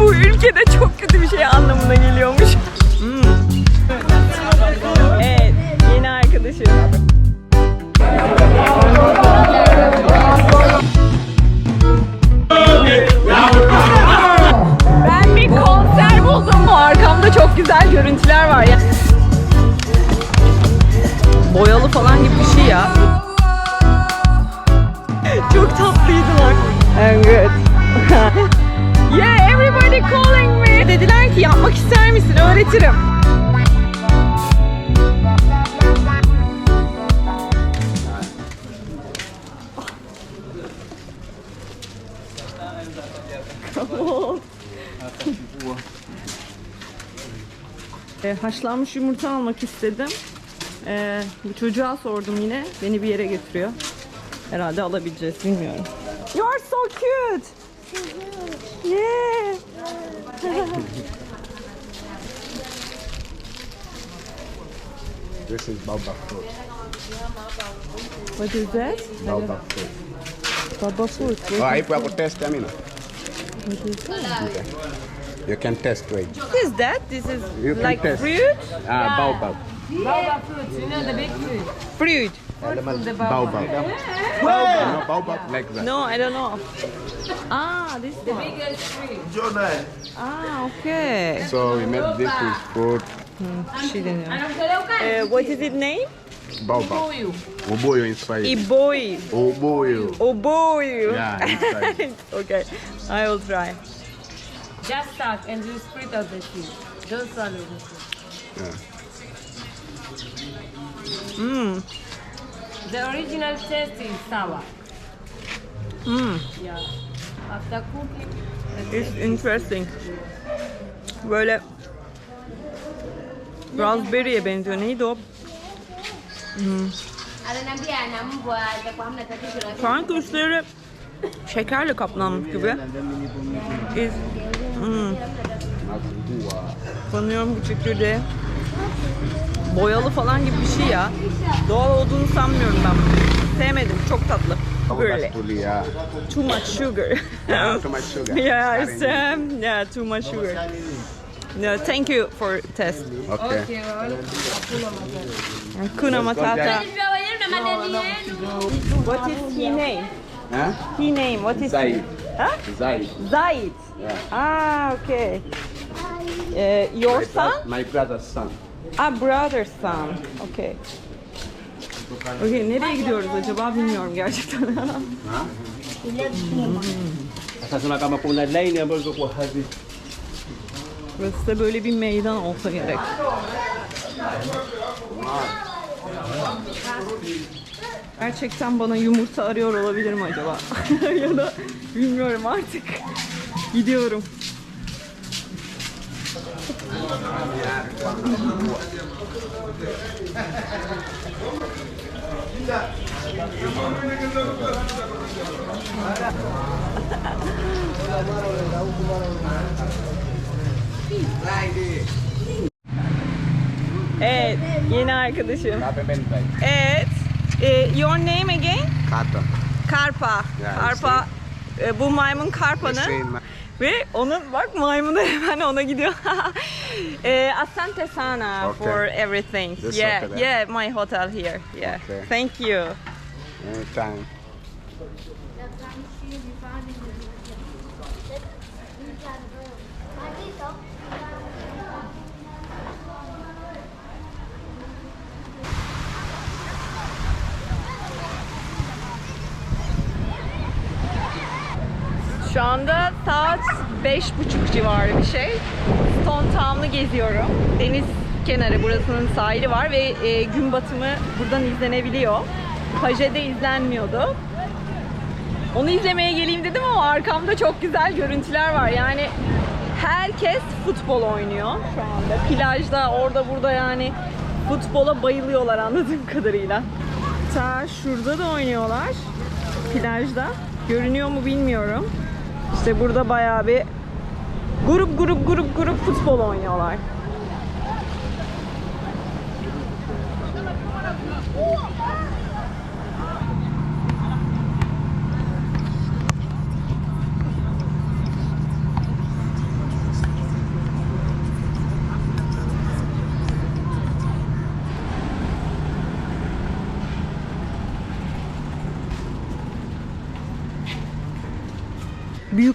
bu ülkede çok kötü bir şey anlamına geliyormuş. Hmm. Evet, yeni arkadaşım. Ben bir konser buldum? Arkamda çok güzel görüntüler var ya. Boyalı falan gibi bir şey ya. Çok tatlıydılar. I'm good. Dediler ki yapmak ister misin? Öğretirim. E, haşlanmış yumurta almak istedim. E, bu çocuğa sordum yine. Beni bir yere götürüyor. Herhalde alabileceğiz bilmiyorum. You are so cute. Yeah. This is baobab fruit. What is that? Baobab fruit. Baba fruit. Oh, What, if we could test, Amina. what is that? You can test, wait. What is that? This is You like test. fruit? Ah, baobab. Baobab fruits, you know the big tree. Fruit. The Baobab. You know baobab? Like that. No, I don't know. Ah, this one. The biggest tree. Ah, okay. So we made this with fruit, Bir şey deniyorum. Eh, what is it name? baobab. Oil. Oboyo inside. Iboy. Oboyo. Oboy. Yeah, inside. okay, I will try. Just start and you split out the tree. Don't swallow the. Yeah. Mmm. The original taste is sour. Mmm. Yeah. After cooking, It's interesting. Böyle raspberry'e benziyor. Neydi o? Lakini Sanki üstleri şekerle kaplanmış gibi. Is, hmm, sanıyorum bu çekirdeği boyalı falan gibi bir şey ya. Doğal olduğunu sanmıyorum ben. Sevmedim. Çok tatlı. Böyle. Too much sugar. Yeah, too much sugar. yeah, um, yeah, too much sugar. No, thank you for test. Okay. Kuna matata. What is he name? Huh? He name. What is Zaid. Huh? Zaid. Zayit. Yeah. Ah, okay. Uh, your son? My brother's son. Ah, brother's son. Okay. Okay, nereye gidiyoruz acaba bilmiyorum gerçekten. Sasa kama kuna line ambazo kwa hazi Burası da böyle bir meydan olsa gerek. Gerçekten bana yumurta arıyor olabilir mi acaba? ya da bilmiyorum artık. Gidiyorum. Evet, yeni arkadaşım. Evet. Eh, your name again? Kata. Karpa. Yeah, Karpa. E, bu maymun Karpa'nın. Ve onun bak maymunu hemen ona gidiyor. e, asante sana Okay. for everything. This yeah, hotel, yeah, my hotel here. Yeah. Okay. Thank you. Anytime. Şu anda saat beş buçuk civarı bir şey. Stone Town'u geziyorum. Deniz kenarı burasının sahili var ve e, gün batımı buradan izlenebiliyor. Paje'de izlenmiyordu. Onu izlemeye geleyim dedim ama arkamda çok güzel görüntüler var. Yani herkes futbol oynuyor şu anda. Plajda, orada burada yani futbola bayılıyorlar anladığım kadarıyla. Ta şurada da oynuyorlar. Plajda. Görünüyor mu bilmiyorum. İşte burada bayağı bir grup grup grup grup futbol oynuyorlar.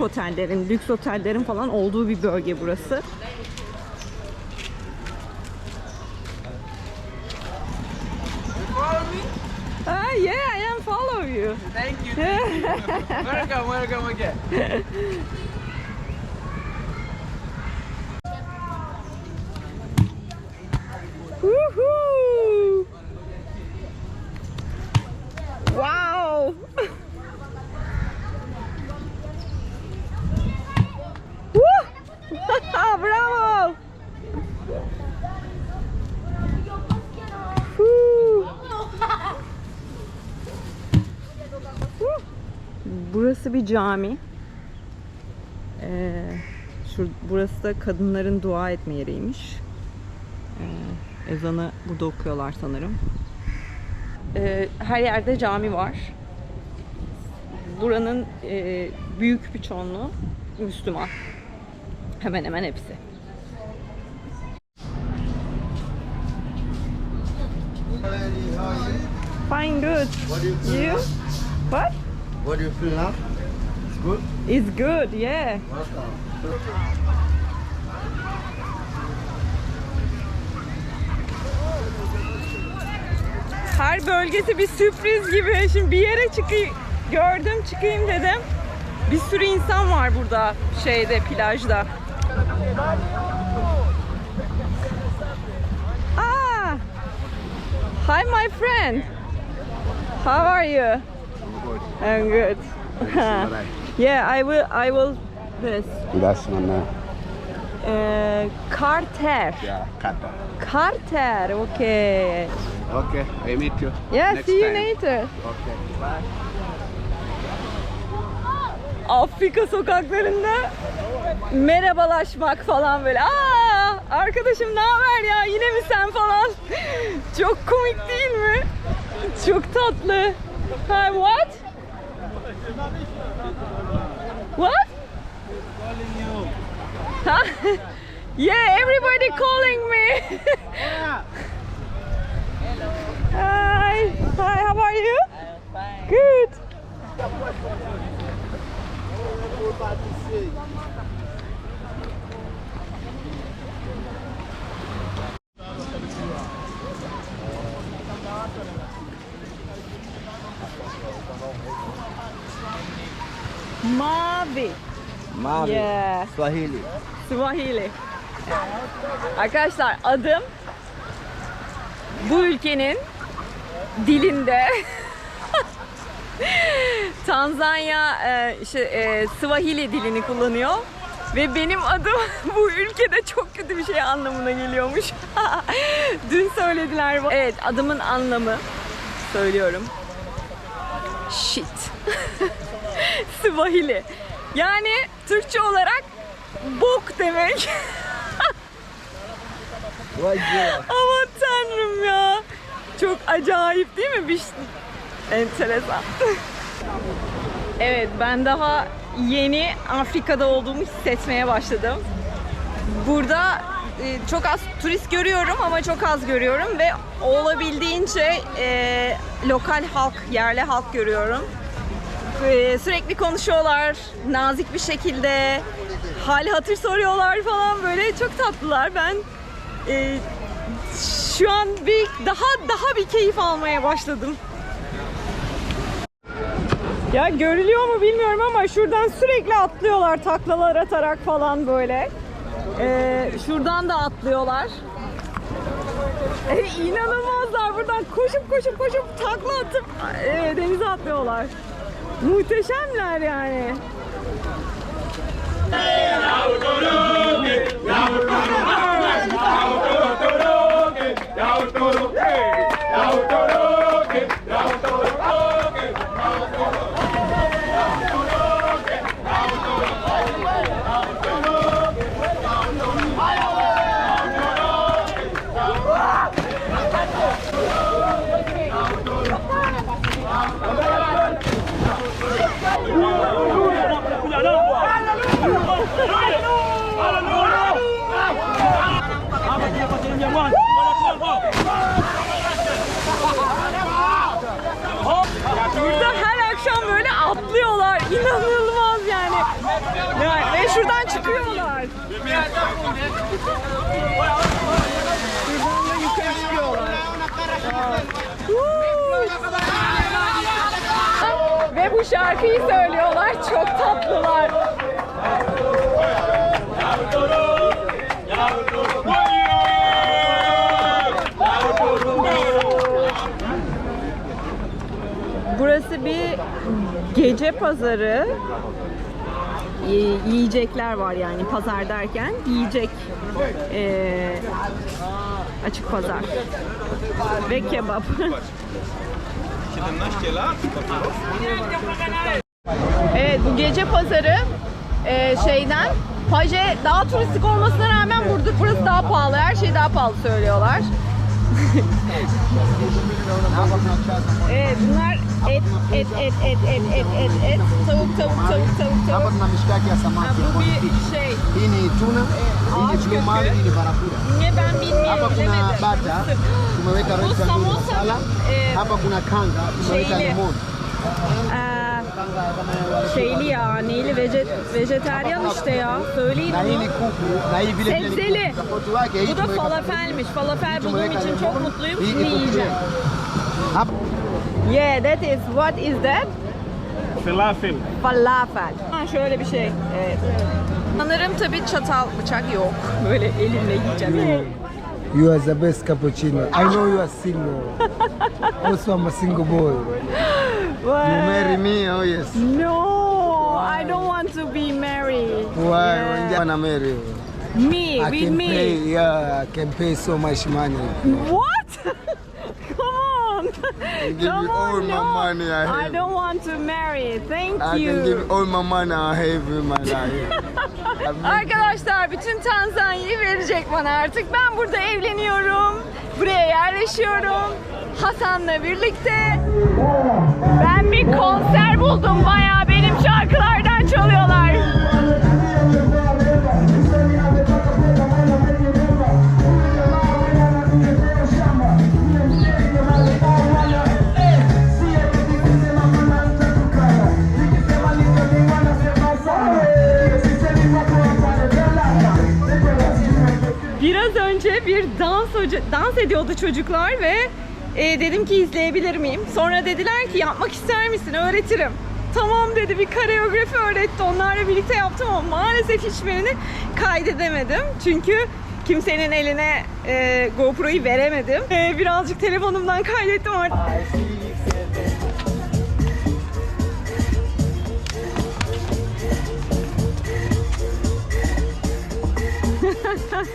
Büyük otellerin, lüks otellerin falan olduğu bir bölge burası. Ah, yeah, I am follow you. Thank you. welcome, welcome again. Burası bir cami. Ee, şu, burası da kadınların dua etme yeriymiş. Ee, ezanı burada okuyorlar sanırım. Ee, her yerde cami var. Buranın e, büyük bir çoğunluğu Müslüman. Hemen hemen hepsi. Fine, good. You? What? What do you feel now? It's good? It's good, yeah. Welcome. Her bölgesi bir sürpriz gibi. Şimdi bir yere çıkayım, gördüm çıkayım dedim. Bir sürü insan var burada şeyde plajda. Ah! Hi my friend. How are you? I'm good. Yeah, I will I will this. That's my name. Uh, Carter. Yeah, Kata. Carter. Okay. Okay, I meet you. Yeah, next see you time. later. Okay, bye. Afrika sokaklarında merhabalaşmak falan böyle. Aa, arkadaşım ne haber ya? Yine mi sen falan? Çok komik değil mi? Çok tatlı. Ha, what? What? Ha? yeah, everybody calling me. Hi. Hi, how are you? Mavi. Yeah. Swahili. Swahili. Arkadaşlar adım bu ülkenin dilinde Tanzanya e, işte, e, Swahili dilini kullanıyor ve benim adım bu ülkede çok kötü bir şey anlamına geliyormuş. Dün söylediler. Evet adımın anlamı söylüyorum. Shit. Swahili. Yani Türkçe olarak bok demek. Aman tanrım ya. Çok acayip değil mi? Bir enteresan. evet ben daha yeni Afrika'da olduğumu hissetmeye başladım. Burada e, çok az turist görüyorum ama çok az görüyorum ve olabildiğince e, lokal halk, yerli halk görüyorum. E, sürekli konuşuyorlar, nazik bir şekilde hal hatır soruyorlar falan böyle çok tatlılar. Ben e, şu an bir daha daha bir keyif almaya başladım. Ya görülüyor mu bilmiyorum ama şuradan sürekli atlıyorlar taklalar atarak falan böyle. Ee, şuradan da atlıyorlar. E, inanılmazlar buradan koşup koşup koşup takla atıp e, denize atlıyorlar. Muhteşemler yani. Yavru Ve bu şarkıyı söylüyorlar. Çok tatlılar. Burası bir gece pazarı. Y- yiyecekler var yani pazar derken yiyecek ee, açık pazar ve kebap. evet bu gece pazarı ee, şeyden Paje daha turistik olmasına rağmen burada burası daha pahalı. Her şey daha pahalı söylüyorlar. ee, bunlar et, et, et, et, et, et, et, et, tavuk, tavuk, tavuk, tavuk, tavuk. Ha, bu bir şey. Hii tuna, ağaç kökü. Niye ben bilmiyorum, bilemedim. Bu samosa, e, şeyli. Ee, şeyli ya, neyli vejet, vejeteryan işte ya. Söyleyin ni Sebzeli. Bu da falafelmiş. Falafel bulduğum için çok mutluyum. Şimdi yiyeceğim. Yeah, that is, what is that? Falafel. Falafel. Ha, şöyle bir şey. Evet. Sanırım tabii çatal bıçak yok. Böyle elimle yiyeceğim. You are the best cappuccino. I know you are single. also, I'm a single boy. you marry me, oh yes. No, I don't want to be married. Why? Yeah. Wanna marry you? Me, I with can me. pay. Yeah, I can pay so much money. What? Come on. give Come you on, my no. money I have. I don't want to marry. Thank I you. can give all my money I have in my life. Arkadaşlar bütün Tanzanya'yı verecek bana artık. Ben burada evleniyorum. Buraya yerleşiyorum. Hasan'la birlikte. Ben bir konser buldum. Bayağı benim şarkılardan çalıyorlar. Dans ediyordu çocuklar ve e, dedim ki izleyebilir miyim? Sonra dediler ki yapmak ister misin? Öğretirim. Tamam dedi bir koreografi öğretti. Onlarla birlikte yaptım ama maalesef hiçbirini kaydedemedim. Çünkü kimsenin eline e, GoPro'yu veremedim. E, birazcık telefonumdan kaydettim artık.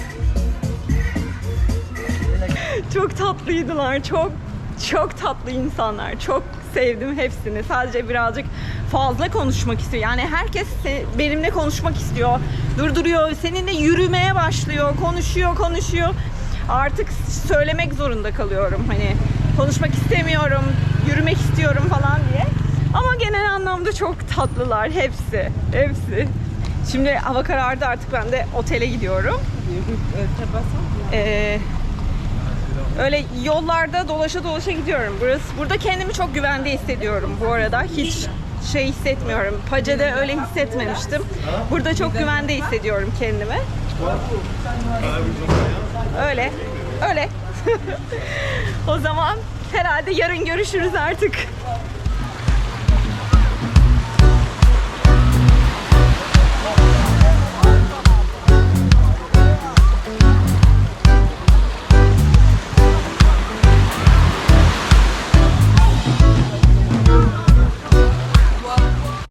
Çok tatlıydılar. Çok çok tatlı insanlar. Çok sevdim hepsini. Sadece birazcık fazla konuşmak istiyor. Yani herkes benimle konuşmak istiyor. Durduruyor. Seninle yürümeye başlıyor. Konuşuyor, konuşuyor. Artık söylemek zorunda kalıyorum. Hani konuşmak istemiyorum, yürümek istiyorum falan diye. Ama genel anlamda çok tatlılar hepsi. Hepsi. Şimdi hava karardı artık ben de otele gidiyorum. Ee, Öyle yollarda dolaşa dolaşa gidiyorum. Burası burada kendimi çok güvende hissediyorum bu arada. Hiç şey hissetmiyorum. Pace'de öyle hissetmemiştim. Burada çok güvende hissediyorum kendimi. Öyle. Öyle. o zaman herhalde yarın görüşürüz artık.